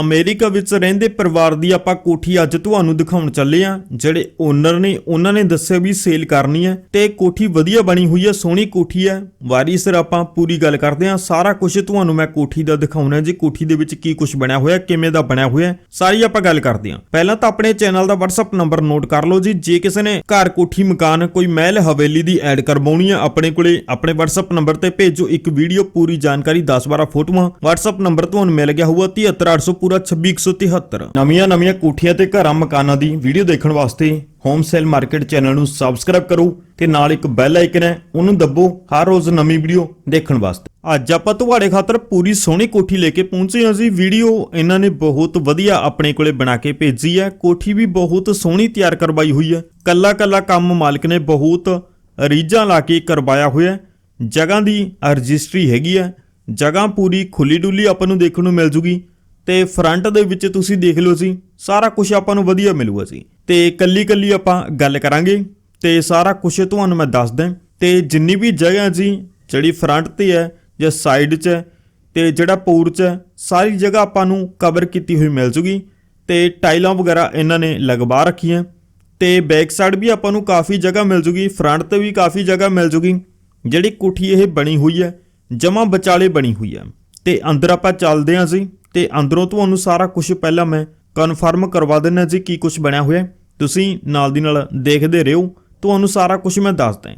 America ਵਿੱਚ ਰਹਿੰਦੇ ਪਰਿਵਾਰ ਦੀ ਆਪਾਂ ਕੋਠੀ ਅੱਜ ਤੁਹਾਨੂੰ ਦਿਖਾਉਣ ਚੱਲੇ ਆ ਜਿਹੜੇ ਓਨਰ ਨੇ, ਉਹਨਾਂ ਨੇ ਦੱਸਿਆ ਵੀ ਸੇਲ ਕਰਨੀ ਹੈ ਤੇ ਕੋਠੀ ਵਧੀਆ ਬਣੀ ਹੋਈ ਹੈ, ਸੋਹਣੀ ਕੋਠੀ ਹੈ। ਵਾਰੀ ਸਿਰ ਆਪਾਂ ਪੂਰੀ ਗੱਲ ਕਰਦੇ ਆ ਸਾਰਾ ਕੁਝ ਤੁਹਾਨੂੰ ਮੈਂ ਕੋਠੀ ਦਾ ਦਿਖਾਉਣਾ ਜੀ। ਕੋਠੀ ਦੇ ਵਿੱਚ ਕੀ ਕੁਝ ਬਣਿਆ ਹੋਇਆ, ਕਿਵੇਂ ਦਾ ਬਣਿਆ ਹੋਇਆ, ਸਾਰੀ ਆਪਾਂ ਗੱਲ ਕਰਦੇ ਆ ਪਹਿਲਾਂ ਤਾਂ ਆਪਣੇ ਚੈਨਲ ਦਾ WhatsApp ਨੰਬਰ ਨੋਟ ਕਰ ਲਓ ਜੀ। ਜੇ ਕਿਸੇ ਨੇ ਘਰ ਕੋਠੀ, ਮਕਾਨ, ਕੋਈ ਮਹਿਲ, ਹਵੇਲੀ ਦੀ ਐਡ ਕਰਵਾਉਣੀ ਆ ਆਪਣੇ ਕੋਲੇ ਆਪਣੇ WhatsApp ਨੰਬਰ ਤੇ ਭੇਜੋ। ਇੱਕ ਵੀਡੀਓ ਪੂਰੀ ਜਾਣਕਾਰੀ 10-12 ਫੋਟੋਆਂ। WhatsApp ਨੰਬਰ ਤੁਹਾਨੂੰ ਮਿਲ ਗਿਆ ਹੋਊਗਾ। 73800 ਪੂਰਾ 26173 ਨਵੀਆਂ ਨਵੀਆਂ ਕੋਠੀਆਂ ਤੇ ਘਰਾਂ ਮਕਾਨਾਂ ਦੀ ਵੀਡੀਓ ਦੇਖਣ ਵਾਸਤੇ ਹੋਮ ਸੇਲ ਮਾਰਕੀਟ ਚੈਨਲ ਨੂੰ ਸਬਸਕ੍ਰਾਈਬ ਕਰੋ ਤੇ ਨਾਲ ਇੱਕ ਬੈਲ ਆਈਕਨ ਹੈ, ਉਹਨੂੰ ਦੱਬੋ ਹਰ ਰੋਜ਼ ਨਵੀਂ ਵੀਡੀਓ ਦੇਖਣ ਵਾਸਤੇ। ਅੱਜ ਆਪਾਂ ਤੁਹਾਡੇ ਖਾਤਰ ਪੂਰੀ ਸੋਹਣੀ ਕੋਠੀ ਲੈ ਕੇ ਪਹੁੰਚੇ ਹਾਂ ਜੀ। ਵੀਡੀਓ ਇਹਨਾਂ ਨੇ ਬਹੁਤ ਵਧੀਆ ਆਪਣੇ ਕੋਲੇ ਬਣਾ ਕੇ ਭੇਜੀ ਹੈ। ਕੋਠੀ ਵੀ ਬਹੁਤ ਸੋਹਣੀ ਤਿਆਰ ਕਰਵਾਈ ਹੋਈ ਹੈ। ਕੱਲਾ ਕੱਲਾ ਕੰਮ ਮਾਲਕ ਨੇ ਬਹੁਤ ਰੀਝਾਂ ਲਾ ਕੇ ਕਰਵਾਇਆ ਹੋਇਆ ਜਗ੍ਹਾ ਦੀ ਰਜਿਸਟਰੀ ਹੈਗੀ ਹੈ। ਜਗ੍ਹਾ ਪੂਰੀ ਖੁੱਲੀ ਡੁੱਲੀ ਆਪਾਂ ਨੂੰ ਦੇਖਣ ਨੂੰ ਮਿਲ ਜੂਗੀ। ਤੇ ਫਰੰਟ ਦੇ ਵਿੱਚ ਤੁਸੀਂ ਦੇਖ ਲਓ ਸੀ ਸਾਰਾ ਕੁਝ ਆਪਾਂ ਨੂੰ ਵਧੀਆ ਮਿਲੂਗਾ ਸੀ ਤੇ ਕੱਲੀ ਕੱਲੀ ਆਪਾਂ ਗੱਲ ਕਰਾਂਗੇ ਤੇ ਸਾਰਾ ਕੁਝ ਤੁਹਾਨੂੰ ਮੈਂ ਦੱਸ ਦਾਂ ਤੇ ਜਿੰਨੀ ਵੀ ਜਗ੍ਹਾ ਜੀ, ਜਿਹੜੀ ਫਰੰਟ ਤੇ ਹੈ ਜਾਂ ਸਾਈਡ 'ਚ ਹੈ ਤੇ ਜਿਹੜਾ ਪੂਰ 'ਚ ਹੈ, ਸਾਰੀ ਜਗ੍ਹਾ ਆਪਾਂ ਨੂੰ ਕਵਰ ਕੀਤੀ ਹੋਈ ਮਿਲ ਜੂਗੀ। ਤੇ ਟਾਈਲਾਂ ਵਗੈਰਾ ਇਹਨਾਂ ਨੇ ਲਗਵਾ ਰੱਖੀਆਂ। ਤੇ ਬੈਕ ਸਾਈਡ ਵੀ ਆਪਾਂ ਨੂੰ ਕਾਫੀ ਜਗ੍ਹਾ ਮਿਲ ਜੂਗੀ ਫਰੰਟ ਤੇ ਵੀ ਕਾਫੀ ਜਗ੍ਹਾ ਮਿਲ ਜੂਗੀ। ਜਿਹੜੀ ਕੋਠੀ ਇਹ ਬਣੀ ਹੋਈ ਹੈ, ਜਮਾ ਵਿਚਾਲੇ ਬਣੀ ਹੋਈ ਹੈ। ਤੇ ਅੰਦਰ ਆਪਾਂ ਚੱਲਦੇ ਹਾਂ ਜੀ ਤੇ ਅੰਦਰੋਂ ਤੁਹਾਨੂੰ ਸਾਰਾ ਕੁਝ ਪਹਿਲਾਂ ਮੈਂ ਕਨਫਰਮ ਕਰਵਾ ਦਿੰਦਾ ਜੀ ਕੀ ਕੁਝ ਬਣਿਆ ਹੋਇਆ ਤੁਸੀਂ ਨਾਲ ਦੀ ਨਾਲ ਦੇਖਦੇ ਰਹੋ। ਤੁਹਾਨੂੰ ਸਾਰਾ ਕੁਝ ਮੈਂ ਦੱਸਦਾ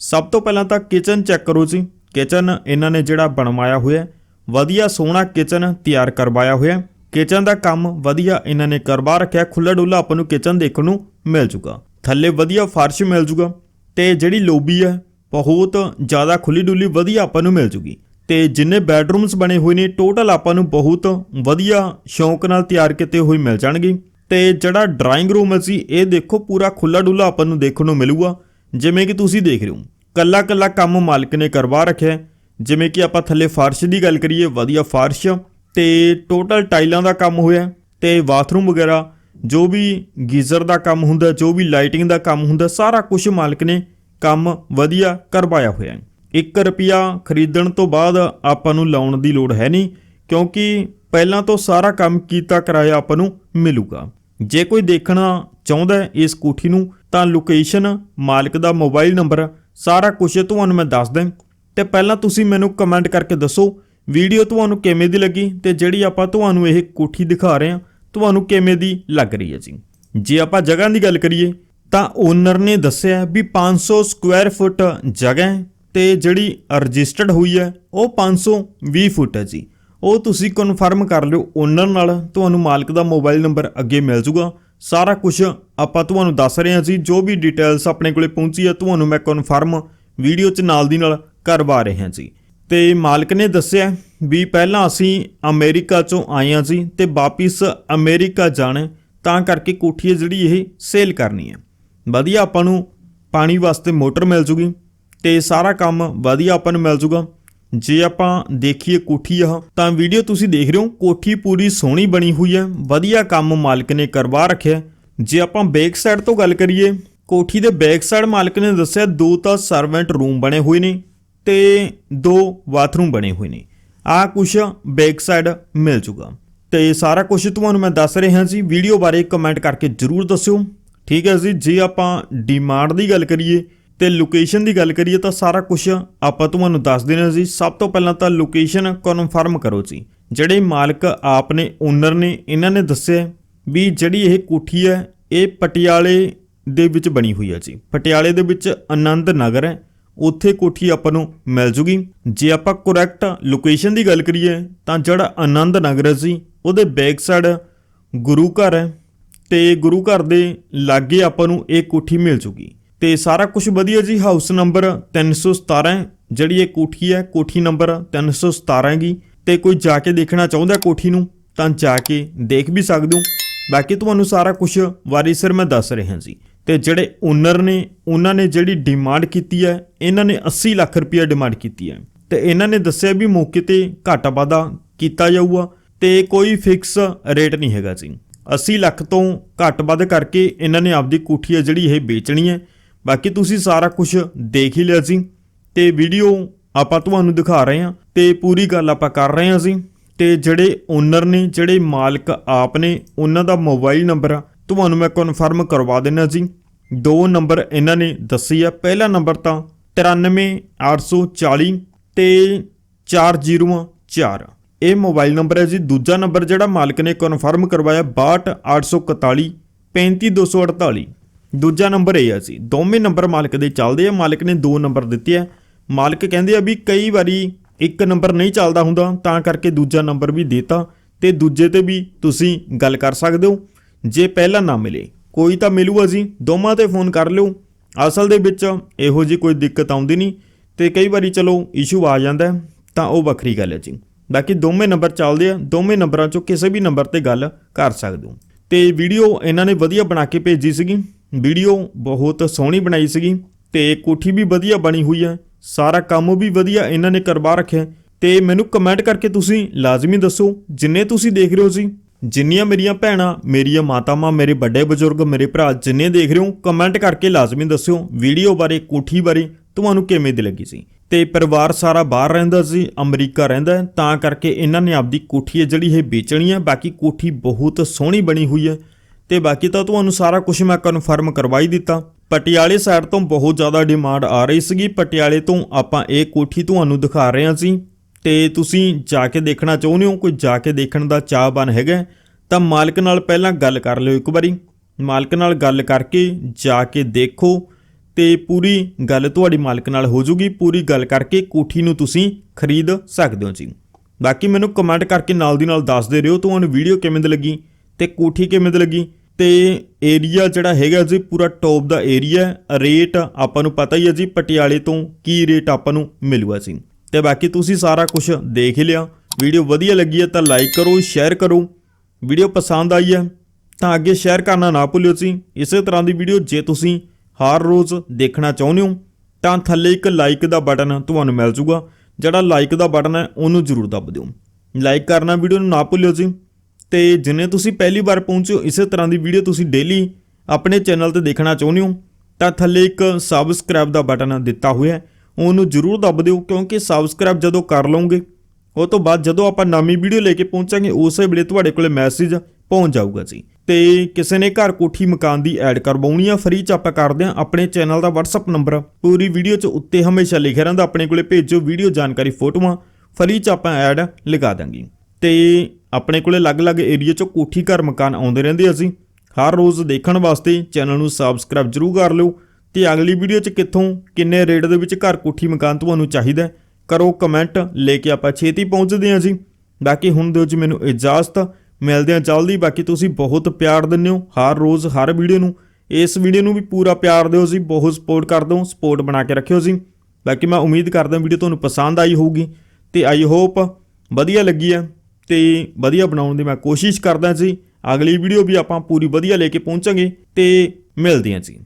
ਸਭ ਤੋਂ ਪਹਿਲਾਂ ਤਾਂ ਕਿਚਨ ਚੈੱਕ ਕਰੋ ਜੀ। ਕਿਚਨ ਇਹਨਾਂ ਨੇ ਜਿਹੜਾ ਬਣਵਾਇਆ ਹੋਇਆ ਵਧੀਆ ਸੋਹਣਾ ਕਿਚਨ ਤਿਆਰ ਕਰਵਾਇਆ ਹੋਇਆ ਕਿਚਨ ਦਾ ਕੰਮ ਵਧੀਆ ਇਹਨਾਂ ਨੇ ਕਰਵਾ ਰੱਖਿਆ। ਖੁੱਲਾ ਡੁੱਲਾ ਆਪਾਂ ਨੂੰ ਕਿਚਨ ਦੇਖਣ ਨੂੰ ਮਿਲ ਜੂਗਾ। ਥੱਲੇ ਵਧੀਆ ਫਰਸ਼ ਮਿਲ ਜੂਗਾ ਤੇ ਜਿਹੜੀ ਲੋਬੀ ਹੈ, ਬਹੁਤ ਜ਼ਿਆਦਾ ਖੁੱਲੀ ਡੁੱਲੀ ਵਧੀਆ ਆਪਾਂ ਨੂੰ ਮਿਲ ਜੂਗੀ। ਤੇ ਜਿੰਨੇ ਬੈਡਰੂਮਸ ਬਣੇ ਹੋਏ ਨੇ ਟੋਟਲ ਆਪਾਂ ਨੂੰ ਬਹੁਤ ਵਧੀਆ ਸ਼ੌਂਕ ਨਾਲ ਤਿਆਰ ਕੀਤੇ ਹੋਏ ਮਿਲ ਜਾਣਗੇ। ਤੇ ਜਿਹੜਾ ਡਰਾਇੰਗ ਰੂਮ ਅਸੀਂ ਇਹ ਦੇਖੋ ਪੂਰਾ ਖੁੱਲਾ ਡੁੱਲਾ ਆਪਾਂ ਨੂੰ ਦੇਖਣ ਨੂੰ ਮਿਲੂਗਾ। ਜਿਵੇਂ ਕਿ ਤੁਸੀਂ ਦੇਖ ਰਹੇ ਹੋ ਕੱਲਾ ਕੱਲਾ ਕੰਮ ਮਾਲਕ ਨੇ ਕਰਵਾ ਰੱਖਿਆ ਜਿਵੇਂ ਕਿ ਆਪਾਂ ਥੱਲੇ ਫਰਸ਼ ਦੀ ਗੱਲ ਕਰੀਏ, ਵਧੀਆ ਫਰਸ਼। ਤੇ ਟੋਟਲ ਟਾਈਲਾਂ ਦਾ ਕੰਮ ਹੋਇਆ, ਤੇ ਬਾਥਰੂਮ ਵਗੈਰਾ, ਜੋ ਵੀ ਗੀਜ਼ਰ ਦਾ ਕੰਮ ਹੁੰਦਾ, ਜੋ ਵੀ ਲਾਈਟਿੰਗ ਦਾ ਕੰਮ ਹੁੰਦਾ, ਸਾਰਾ ਕੁਝ ਮਾਲਕ ਨੇ ਕੰਮ ਵਧੀਆ ਕਰਵਾਇਆ ਹੋਇਆ ਹੈ। 1 ਰੁਪਿਆ ਖਰੀਦਣ ਤੋਂ ਬਾਅਦ ਆਪਾਂ ਨੂੰ ਲਾਉਣ ਦੀ ਲੋੜ ਹੈ ਨਹੀਂ, ਕਿਉਂਕਿ ਪਹਿਲਾਂ ਤੋਂ ਸਾਰਾ ਕੰਮ ਕੀਤਾ ਕਰਾਇਆ ਆਪਾਂ ਨੂੰ ਮਿਲੂਗਾ। ਜੇ ਕੋਈ ਦੇਖਣਾ ਚਾਹੁੰਦਾ ਇਸ ਕੋਠੀ ਨੂੰ, ਤਾਂ ਲੋਕੇਸ਼ਨ ਮਾਲਕ ਦਾ ਮੋਬਾਈਲ ਨੰਬਰ ਸਾਰਾ ਕੁਝ ਤੁਹਾਨੂੰ ਮੈਂ ਦੱਸ ਦਾਂ ਤੇ ਪਹਿਲਾਂ ਤੁਸੀਂ ਮੈਨੂੰ ਕਮੈਂਟ ਕਰਕੇ ਦੱਸੋ ਵੀਡੀਓ ਤੁਹਾਨੂੰ ਕਿਵੇਂ ਦੀ ਲੱਗੀ ਤੇ ਜਿਹੜੀ ਆਪਾਂ ਤੁਹਾਨੂੰ ਇਹ ਕੋਠੀ ਦਿਖਾ ਰਹੇ ਹਾਂ, ਤੁਹਾਨੂੰ ਕਿਵੇਂ ਦੀ ਲੱਗ ਰਹੀ ਹੈ ਜੀ। ਜੇ ਆਪਾਂ ਜਗ੍ਹਾ ਦੀ ਗੱਲ ਕਰੀਏ, ਤਾਂ ਓਨਰ ਨੇ ਦੱਸਿਆ ਵੀ 500 ਸਕੁਆਇਰ ਫੁੱਟ ਜਗ੍ਹਾ ਹੈ ਤੇ ਜਿਹੜੀ ਰਜਿਸਟਰਡ ਹੋਈ ਹੈ, ਉਹ 520 ਫੁੱਟ ਹੈ ਜੀ। ਉਹ ਤੁਸੀਂ ਕਨਫਰਮ ਕਰ ਲਿਓ ਓਨਰ ਨਾਲ, ਤੁਹਾਨੂੰ ਮਾਲਕ ਦਾ ਮੋਬਾਈਲ ਨੰਬਰ ਅੱਗੇ ਮਿਲ ਜੂਗਾ। ਸਾਰਾ ਕੁਝ ਆਪਾਂ ਤੁਹਾਨੂੰ ਦੱਸ ਰਹੇ ਹਾਂ ਜੀ, ਜੋ ਵੀ ਡਿਟੇਲਸ ਆਪਣੇ ਕੋਲੇ ਪਹੁੰਚੀ ਹੈ, ਤੁਹਾਨੂੰ ਮੈਂ ਕਨਫਰਮ ਵੀਡੀਓ 'ਚ ਨਾਲ ਦੀ ਨਾਲ ਕਰਵਾ ਰਹੇ ਹਾਂ ਜੀ। ਤੇ ਮਾਲਕ ਨੇ ਦੱਸਿਆ ਵੀ ਪਹਿਲਾਂ ਅਸੀਂ ਅਮਰੀਕਾ 'ਚੋਂ ਆਏ ਹਾਂ ਜੀ ਤੇ ਵਾਪਿਸ ਅਮਰੀਕਾ ਜਾਣਾ ਤਾਂ ਕਰਕੇ ਕੋਠੀ ਹੈ ਜਿਹੜੀ ਇਹ ਸੇਲ ਕਰਨੀ ਹੈ। ਵਧੀਆ ਆਪਾਂ ਨੂੰ ਪਾਣੀ ਵਾਸਤੇ ਮੋਟਰ ਮਿਲ ਜੂਗੀ। ਤੇ ਸਾਰਾ ਕੰਮ ਵਧੀਆ ਆਪਾਂ ਨੂੰ ਮਿਲ ਜੂਗਾ। ਜੇ ਆਪਾਂ ਦੇਖੀਏ ਕੋਠੀ ਆ ਤਾਂ ਵੀਡੀਓ ਤੁਸੀਂ ਦੇਖ ਰਹੇ ਹੋ, ਕੋਠੀ ਪੂਰੀ ਸੋਹਣੀ ਬਣੀ ਹੋਈ ਹੈ, ਵਧੀਆ ਕੰਮ ਮਾਲਕ ਨੇ ਕਰਵਾ ਰੱਖਿਆ ਜੇ ਆਪਾਂ ਬੈਕ ਸਾਈਡ ਤੋਂ ਗੱਲ ਕਰੀਏ, ਕੋਠੀ ਦੇ ਬੈਕ ਸਾਈਡ ਮਾਲਕ ਨੇ ਦੱਸਿਆ, ਦੋ ਤਾਂ ਸਰਵੈਂਟ ਰੂਮ ਬਣੇ ਹੋਏ ਨੇ ਤੇ ਦੋ ਬਾਥਰੂਮ ਬਣੇ ਹੋਏ ਨੇ। ਆ ਕੁਛ ਬੈਕ ਸਾਈਡ ਮਿਲ ਜੂਗਾ। ਤੇ ਸਾਰਾ ਕੁਝ ਤੁਹਾਨੂੰ ਮੈਂ ਦੱਸ ਰਿਹਾ ਜੀ ਵੀਡੀਓ ਬਾਰੇ ਕਮੈਂਟ ਕਰਕੇ ਜਰੂਰ ਦੱਸਿਓ। ਠੀਕ ਹੈ ਜੀ, ਜੇ ਆਪਾਂ ਡਿਮਾਂਡ ਦੀ ਗੱਲ ਕਰੀਏ ਤੇ ਲੋਕੇਸ਼ਨ ਦੀ ਗੱਲ ਕਰੀਏ ਤਾਂ ਸਾਰਾ ਕੁਝ ਆਪਾਂ ਤੁਹਾਨੂੰ ਦੱਸ ਦੇਣਾ ਜੀ। ਸਭ ਤੋਂ ਪਹਿਲਾਂ ਤਾਂ ਲੋਕੇਸ਼ਨ ਕਨਫਰਮ ਕਰੋ ਜੀ। ਜਿਹੜੇ ਮਾਲਕ ਆਪ ਨੇ ਓਨਰ ਨੇ, ਇਹਨਾਂ ਨੇ ਦੱਸਿਆ ਵੀ ਜਿਹੜੀ ਇਹ ਕੋਠੀ ਹੈ, ਇਹ ਪਟਿਆਲੇ ਦੇ ਵਿੱਚ ਬਣੀ ਹੋਈ ਹੈ ਜੀ। ਪਟਿਆਲੇ ਦੇ ਵਿੱਚ ਆਨੰਦ ਨਗਰ ਹੈ। ਉੱਥੇ ਕੋਠੀ ਆਪਾਂ ਨੂੰ ਮਿਲ ਜੂਗੀ। ਜੇ ਆਪਾਂ ਕਰੈਕਟ ਲੋਕੇਸ਼ਨ ਦੀ ਗੱਲ ਕਰੀਏ ਤਾਂ ਜਿਹੜਾ ਆਨੰਦ ਨਗਰ ਹੈ ਜੀ, ਉਹਦੇ ਬੈਕ ਸਾਈਡ ਗੁਰੂ ਘਰ ਹੈ ਤੇ ਗੁਰੂ ਘਰ ਦੇ ਲਾਗੇ ਆਪਾਂ ਨੂੰ ਇਹ ਕੋਠੀ ਮਿਲ ਜੂਗੀ। ਤੇ ਸਾਰਾ ਕੁਝ ਵਧੀਆ ਜੀ ਹਾਊਸ ਨੰਬਰ 317 ਹੈ ਜਿਹੜੀ ਇਹ ਕੋਠੀ ਹੈ, ਕੋਠੀ ਨੰਬਰ 317 ਹੈਗੀ ਤੇ ਕੋਈ ਜਾ ਕੇ ਦੇਖਣਾ ਚਾਹੁੰਦਾ ਕੋਠੀ ਨੂੰ, ਤਾਂ ਜਾ ਕੇ ਦੇਖ ਵੀ ਸਕਦੇ ਹੋ। ਬਾਕੀ ਤੁਹਾਨੂੰ ਸਾਰਾ ਕੁਝ ਵਾਰੀ ਸਿਰ ਮੈਂ ਦੱਸ ਰਿਹਾ ਜੀ। ਤੇ ਜਿਹੜੇ ਓਨਰ ਨੇ, ਉਹਨਾਂ ਨੇ ਜਿਹੜੀ ਡਿਮਾਂਡ ਕੀਤੀ ਹੈ, ਇਹਨਾਂ ਨੇ 80 ਲੱਖ ਰੁਪਏ ਡਿਮਾਂਡ ਕੀਤੀ ਹੈ। ਤੇ ਇਹਨਾਂ ਨੇ ਦੱਸਿਆ ਵੀ ਮੌਕੇ ਤੇ ਘਾਟਾ ਵਾਧਾ ਕੀਤਾ ਜਾਊਗਾ, ਤੇ ਕੋਈ ਫਿਕਸ ਰੇਟ ਨਹੀਂ ਹੈਗਾ ਜੀ। 80 ਲੱਖ ਤੋਂ ਘੱਟ ਵੱਧ ਕਰਕੇ ਇਹਨਾਂ ਨੇ ਆਪਦੀ ਕੋਠੀ ਹੈ ਜਿਹੜੀ ਇਹ ਵੇਚਣੀ ਹੈ। ਬਾਕੀ ਤੁਸੀਂ ਸਾਰਾ ਕੁਝ ਦੇਖ ਹੀ ਲਿਆ ਸੀ ਤੇ ਵੀਡੀਓ ਆਪਾਂ ਤੁਹਾਨੂੰ ਦਿਖਾ ਰਹੇ ਹਾਂ ਤੇ ਪੂਰੀ ਗੱਲ ਆਪਾਂ ਕਰ ਰਹੇ ਹਾਂ ਜੀ ਤੇ ਜਿਹੜੇ ਓਨਰ ਨੇ, ਜਿਹੜੇ ਮਾਲਕ ਆਪ ਨੇ, ਉਹਨਾਂ ਦਾ ਮੋਬਾਈਲ ਨੰਬਰ ਤੁਹਾਨੂੰ ਮੈਂ ਕਨਫਰਮ ਕਰਵਾ ਦਿੰਦਾ ਜੀ ਦੋ ਨੰਬਰ ਇਹਨਾਂ ਨੇ ਦੱਸੀ ਆ। ਪਹਿਲਾ ਨੰਬਰ ਤਾਂ 93840 ਤੇ 404 ਇਹ ਮੋਬਾਈਲ ਨੰਬਰ ਹੈ ਜੀ। ਦੂਜਾ ਨੰਬਰ ਜਿਹੜਾ ਮਾਲਕ ਨੇ ਕਨਫਰਮ ਕਰਵਾਇਆ 62841 35248 ਦੂਜਾ ਨੰਬਰ ਇਹ ਆ ਜੀ, ਦੋਵੇਂ ਨੰਬਰ ਮਾਲਕ ਦੇ ਚੱਲਦੇ ਆ, ਮਾਲਕ ਨੇ ਦੋ ਨੰਬਰ ਦਿੱਤੇ ਆ। ਮਾਲਕ ਕਹਿੰਦੇ ਆ ਵੀ ਕਈ ਵਾਰੀ ਇੱਕ ਨੰਬਰ ਨਹੀਂ ਚੱਲਦਾ ਹੁੰਦਾ, ਤਾਂ ਕਰਕੇ ਦੂਜਾ ਨੰਬਰ ਵੀ ਦੇਤਾ। ਤੇ ਦੂਜੇ ਤੇ ਵੀ ਤੁਸੀਂ ਗੱਲ ਕਰ ਸਕਦੇ ਹੋ। ਜੇ ਪਹਿਲਾ ਨਾ ਮਿਲੇ, ਕੋਈ ਤਾਂ ਮਿਲੂਗਾ ਜੀ, ਦੋਵਾਂ ਤੇ ਫੋਨ ਕਰ ਲਿਓ। ਅਸਲ ਦੇ ਵਿੱਚ ਇਹੋ ਜੀ ਕੋਈ ਦਿੱਕਤ ਆਉਂਦੀ ਨਹੀਂ ਤੇ ਕਈ ਵਾਰੀ ਚਲੋ ਇਸ਼ੂ ਆ ਜਾਂਦਾ ਤਾਂ ਉਹ ਵੱਖਰੀ ਗੱਲ ਹੈ ਜੀ। ਬਾਕੀ ਦੋਵੇਂ ਨੰਬਰ ਚੱਲਦੇ ਆ, ਦੋਵੇਂ ਨੰਬਰਾਂ ਚੋਂ ਕਿਸੇ ਵੀ ਨੰਬਰ ਤੇ ਗੱਲ ਕਰ ਸਕਦੇ ਹੋ। ਤੇ ਵੀਡੀਓ ਇਹਨਾਂ ਨੇ ਵਧੀਆ ਬਣਾ ਕੇ ਭੇਜੀ ਸੀਗੀ। ਵੀਡੀਓ ਬਹੁਤ ਸੋਹਣੀ ਬਣਾਈ ਸੀਗੀ ਤੇ ਕੋਠੀ ਵੀ ਵਧੀਆ ਬਣੀ ਹੋਈ ਹੈ। ਸਾਰਾ ਕੰਮ ਵੀ ਵਧੀਆ ਇਹਨਾਂ ਨੇ ਕਰਵਾ ਰੱਖਿਆ ਤੇ ਮੈਨੂੰ ਕਮੈਂਟ ਕਰਕੇ ਤੁਸੀਂ ਲਾਜ਼ਮੀ ਦੱਸੋ ਜਿੰਨੇ ਤੁਸੀਂ ਦੇਖ ਰਹੇ ਹੋ ਜੀ। ਜਿੰਨੀਆਂ ਮੇਰੀਆਂ ਭੈਣਾਂ ਮੇਰੀਆਂ ਮਾਤਾਵਾਂ ਮੇਰੇ ਵੱਡੇ ਬਜ਼ੁਰਗ ਮੇਰੇ ਭਰਾ ਜਿੰਨੇ ਦੇਖ ਰਹੇ ਹੋ ਕਮੈਂਟ ਕਰਕੇ ਲਾਜ਼ਮੀ ਦੱਸਿਓ ਵੀਡੀਓ ਬਾਰੇ ਕੋਠੀ ਬਾਰੇ ਤੁਹਾਨੂੰ ਕਿਵੇਂ ਦੀ ਲੱਗੀ ਸੀ। ਤੇ ਪਰਿਵਾਰ ਸਾਰਾ ਬਾਹਰ ਰਹਿੰਦਾ ਸੀ ਅਮਰੀਕਾ ਰਹਿੰਦਾ ਹੈ, ਤਾਂ ਕਰਕੇ ਇਹਨਾਂ ਨੇ ਆਪਦੀ ਕੋਠੀ ਹੈ ਜਿਹੜੀ ਇਹ ਵੇਚਣੀ ਹੈ। ਬਾਕੀ ਕੋਠੀ ਬਹੁਤ ਸੋਹਣੀ ਬਣੀ ਹੋਈ ਹੈ। ਤੇ ਬਾਕੀ ਤਾਂ ਤੁਹਾਨੂੰ ਸਾਰਾ ਕੁਝ ਮੈਂ ਕਨਫਰਮ ਕਰਵਾਈ ਦਿੱਤਾ। ਪਟਿਆਲੇ ਸਾਈਡ ਤੋਂ ਬਹੁਤ ਜ਼ਿਆਦਾ ਡਿਮਾਂਡ ਆ ਰਹੀ ਸੀਗੀ। ਪਟਿਆਲੇ ਤੋਂ ਆਪਾਂ ਇਹ ਕੋਠੀ ਤੁਹਾਨੂੰ ਦਿਖਾ ਰਹੇ ਹਾਂ ਸੀ ਤੇ ਤੁਸੀਂ ਜਾ ਕੇ ਦੇਖਣਾ ਚਾਹੁੰਦੇ ਹੋ, ਕੋਈ ਜਾ ਕੇ ਦੇਖਣ ਦਾ ਚਾਹਵਾਨ ਹੈਗਾ ਤਾਂ ਮਾਲਕ ਨਾਲ ਪਹਿਲਾਂ ਗੱਲ ਕਰ ਲਿਓ ਇੱਕ ਵਾਰੀ। ਮਾਲਕ ਨਾਲ ਗੱਲ ਕਰਕੇ ਜਾ ਕੇ ਦੇਖੋ ਤੇ ਪੂਰੀ ਗੱਲ ਤੁਹਾਡੀ ਮਾਲਕ ਨਾਲ ਹੋ ਜੂਗੀ। ਪੂਰੀ ਗੱਲ ਕਰਕੇ ਕੋਠੀ ਨੂੰ ਤੁਸੀਂ ਖਰੀਦ ਸਕਦੇ ਹੋ ਜੀ। ਬਾਕੀ ਮੈਨੂੰ ਕਮੈਂਟ ਕਰਕੇ ਨਾਲ ਦੀ ਨਾਲ ਦੱਸਦੇ ਰਹੋ ਤੁਹਾਨੂੰ ਵੀਡੀਓ ਕਿਵੇਂ ਦੀ ਲੱਗੀ ਤੇ ਕੋਠੀ ਕਿਵੇਂ ਦੀ ਲੱਗੀ। ਤੇ ਏਰੀਆ ਜਿਹੜਾ ਹੈਗਾ ਜੀ, ਪੂਰਾ ਟੌਪ ਦਾ ਏਰੀਆ ਰੇਟ ਆਪਾਂ ਨੂੰ ਪਤਾ ਹੀ ਹੈ ਜੀ, ਪਟਿਆਲੇ ਤੋਂ ਕੀ ਰੇਟ ਆਪਾਂ ਨੂੰ ਮਿਲੂਗਾ ਜੀ। ਤੇ ਬਾਕੀ ਤੁਸੀਂ ਸਾਰਾ ਕੁਝ ਦੇਖ ਹੀ ਲਿਆ। ਵੀਡੀਓ ਵਧੀਆ ਲੱਗੀ ਹੈ ਤਾਂ ਲਾਈਕ ਕਰੋ ਸ਼ੇਅਰ ਕਰੋ। ਵੀਡੀਓ ਪਸੰਦ ਆਈ ਹੈ ਤਾਂ ਅੱਗੇ ਸ਼ੇਅਰ ਕਰਨਾ ਨਾ ਭੁੱਲਿਓ ਜੀ। ਇਸੇ ਤਰ੍ਹਾਂ ਦੀ ਵੀਡੀਓ ਜੇ ਤੁਸੀਂ ਹਰ ਰੋਜ਼ ਦੇਖਣਾ ਚਾਹੁੰਦੇ ਹੋ, ਤਾਂ ਥੱਲੇ ਇੱਕ ਲਾਈਕ ਦਾ ਬਟਨ ਤੁਹਾਨੂੰ ਮਿਲ ਜੂਗਾ। ਜਿਹੜਾ ਲਾਈਕ ਦਾ ਬਟਨ ਹੈ, ਉਹਨੂੰ ਜ਼ਰੂਰ ਦੱਬ ਦਿਓ। ਲਾਈਕ ਕਰਨਾ ਵੀਡੀਓ ਨੂੰ ਨਾ ਭੁੱਲਿਓ ਜੀ। ਤੇ ਜਿੰਨੇ ਤੁਸੀਂ ਪਹਿਲੀ ਵਾਰ ਪਹੁੰਚੇ ਹੋ, ਇਸੇ ਤਰ੍ਹਾਂ ਦੀ ਵੀਡੀਓ ਤੁਸੀਂ ਡੇਲੀ ਆਪਣੇ ਚੈਨਲ ਤੇ ਦੇਖਣਾ ਚਾਹੁੰਦੇ ਹੋ, ਤਾਂ ਥੱਲੇ ਇੱਕ ਸਬਸਕ੍ਰਾਈਬ ਦਾ ਬਟਨ ਦਿੱਤਾ ਹੋਇਆ ਹੈ। ਉਹਨੂੰ ਜ਼ਰੂਰ ਦੱਬ ਦਿਓ, ਕਿਉਂਕਿ ਸਬਸਕ੍ਰਾਈਬ ਜਦੋਂ ਕਰ ਲਓਗੇ, ਉਹ ਤੋਂ ਬਾਅਦ ਜਦੋਂ ਆਪਾਂ ਨਵੀਂ ਵੀਡੀਓ ਲੈ ਕੇ ਪਹੁੰਚਾਂਗੇ, ਉਸੇ ਵੇਲੇ ਤੁਹਾਡੇ ਕੋਲੇ ਮੈਸੇਜ ਪਹੁੰਚ ਜਾਊਗਾ ਜੀ। ਤੇ ਕਿਸੇ ਨੇ ਘਰ ਕੋਠੀ ਮਕਾਨ ਦੀ ਐਡ ਕਰਵਾਉਣੀ ਆ ਫ੍ਰੀ ਚ ਆਪਾਂ ਕਰਦੇ ਆ ਆਪਣੇ ਚੈਨਲ ਦਾ WhatsApp ਨੰਬਰ ਪੂਰੀ ਵੀਡੀਓ ਚ ਉੱਤੇ ਹਮੇਸ਼ਾ ਲਿਖਿਆ ਰਹਿੰਦਾ, ਆਪਣੇ ਕੋਲੇ ਭੇਜੋ ਵੀਡੀਓ ਜਾਣਕਾਰੀ ਫੋਟੋਆਂ ਫ੍ਰੀ ਚ ਆਪਾਂ ਐਡ ਲਗਾ ਦਾਂਗੇ। ਤੇ ਆਪਣੇ ਕੋਲੇ ਅਲੱਗ-ਅਲੱਗ ਏਰੀਆ ਚੋਂ ਕੋਠੀ ਘਰ ਮਕਾਨ ਆਉਂਦੇ ਰਹਿੰਦੇ ਅਸੀਂ। ਹਰ ਰੋਜ਼ ਦੇਖਣ ਵਾਸਤੇ ਚੈਨਲ ਨੂੰ ਸਬਸਕ੍ਰਾਈਬ ਜ਼ਰੂਰ ਕਰ ਲਿਓ ਤੇ ਅਗਲੀ ਵੀਡੀਓ 'ਚ ਕਿੱਥੋਂ ਕਿੰਨੇ ਰੇਟ ਦੇ ਵਿੱਚ ਘਰ ਕੋਠੀ ਮਕਾਨ ਤੁਹਾਨੂੰ ਚਾਹੀਦਾ ਕਰੋ ਕਮੈਂਟ ਲੈ ਕੇ ਆਪਾਂ ਛੇਤੀ ਪਹੁੰਚਦੇ ਹਾਂ ਜੀ। ਬਾਕੀ ਹੁਣ ਦਿਓ ਜੀ ਮੈਨੂੰ ਇਜਾਜ਼ਤ, ਮਿਲਦੇ ਹਾਂ ਜਲਦੀ। ਬਾਕੀ ਤੁਸੀਂ ਬਹੁਤ ਪਿਆਰ ਦਿੰਦੇ ਹੋ ਹਰ ਰੋਜ਼ ਹਰ ਵੀਡੀਓ ਨੂੰ। ਇਸ ਵੀਡੀਓ ਨੂੰ ਵੀ ਪੂਰਾ ਪਿਆਰ ਦਿਓ ਜੀ, ਬਹੁਤ ਸਪੋਰਟ ਕਰਦੇ ਹੋ ਸਪੋਰਟ ਬਣਾ ਕੇ ਰੱਖਿਓ ਜੀ। ਬਾਕੀ ਮੈਂ ਉਮੀਦ ਕਰਦਾ ਵੀਡੀਓ ਤੁਹਾਨੂੰ ਪਸੰਦ ਆਈ ਹੋਊਗੀ ਤੇ ਆਈ ਹੋਪ ਵਧੀਆ ਲੱਗੀ ਹੈ। ਤੇ ਵਧੀਆ ਬਣਾਉਣ ਦੀ ਮੈਂ ਕੋਸ਼ਿਸ਼ ਕਰਦਾ ਜੀ। ਅਗਲੀ ਵੀਡੀਓ ਵੀ ਆਪਾਂ ਪੂਰੀ ਵਧੀਆ ਲੈ ਕੇ ਪਹੁੰਚਾਂਗੇ ਤੇ ਮਿਲਦੇ ਹਾਂ ਜੀ।